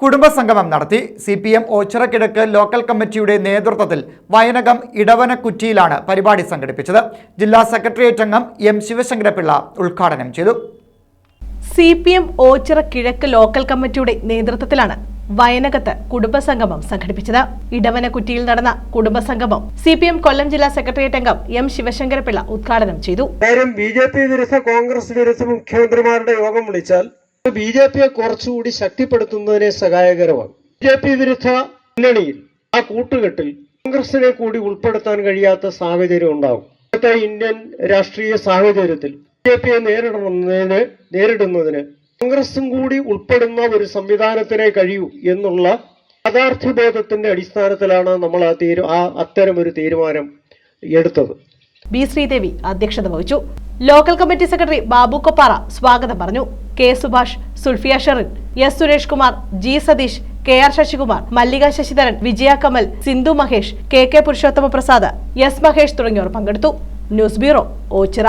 കുടുംബസംഗമം നടത്തി C P M Ochirakkizhakku local കമ്മിറ്റിയുടെ നേതൃത്വത്തിൽ വയനകം ഇടവനക്കുറ്റിയിലാണ് പരിപാടി സംഘടിപ്പിച്ചത്. ജില്ലാ സെക്രട്ടേറിയറ്റ് അംഗം എം ശിവശങ്കരപിള്ള ഉദ്ഘാടനം ചെയ്തു. സി പി എം ഓച്ചിറ കിഴക്ക് ലോക്കൽ കമ്മിറ്റിയുടെ നേതൃത്വത്തിലാണ് വയനകത്ത് കുടുംബസംഗമം സംഘടിപ്പിച്ചത്. ഇടവനക്കുറ്റിയിൽ നടന്ന കുടുംബസംഗമം സി പി എം കൊല്ലം ജില്ലാ സെക്രട്ടേറിയറ്റ് അംഗം എം ശിവശങ്കരപിള്ള ഉദ്ഘാടനം ചെയ്തു. നേരം ബി ജെ പി വിരുദ്ധ കോൺഗ്രസ് വിരുദ്ധ മുഖ്യമന്ത്രിമാരുടെ യോഗം വിളിച്ചാൽ ബി ജെ പിയെ കുറച്ചുകൂടി ശക്തിപ്പെടുത്തുന്നതിനെ സഹായകരമാണ്. ബി ജെ പി വിരുദ്ധ മുന്നണിയിൽ ആ കൂട്ടുകെട്ടിൽ കോൺഗ്രസിനെ കൂടി ഉൾപ്പെടുത്താൻ കഴിയാത്ത സാഹചര്യം ഉണ്ടാവും ഇന്നത്തെ ഇന്ത്യൻ രാഷ്ട്രീയ സാഹചര്യത്തിൽ ബി ജെ പിയെ നേരിടുന്നതിന് നേരിടുന്നതിന് കോൺഗ്രസും കൂടി ഉൾപ്പെടുന്ന ഒരു സംവിധാനത്തിനെ കഴിയൂ എന്നുള്ള യാഥാർത്ഥ്യബോധത്തിന്റെ അടിസ്ഥാനത്തിലാണ് നമ്മൾ ആ തീരു ആ അത്തരം ഒരു തീരുമാനം എടുത്തത്. ബി ശ്രീദേവി അധ്യക്ഷത വഹിച്ചു. Local committee secretary Babu Koppara സ്വാഗതം പറഞ്ഞു. K Subhash Sulfiya Sherin S Suresh Kumar G Satheesh K R Sasikumar Mallika Sasidharan Vijaya Kamal Sindhu Mahesh K K Purushothama Prasad S Mahesh തുടങ്ങിയവർ പങ്കെടുത്തു. News bureau Ochira.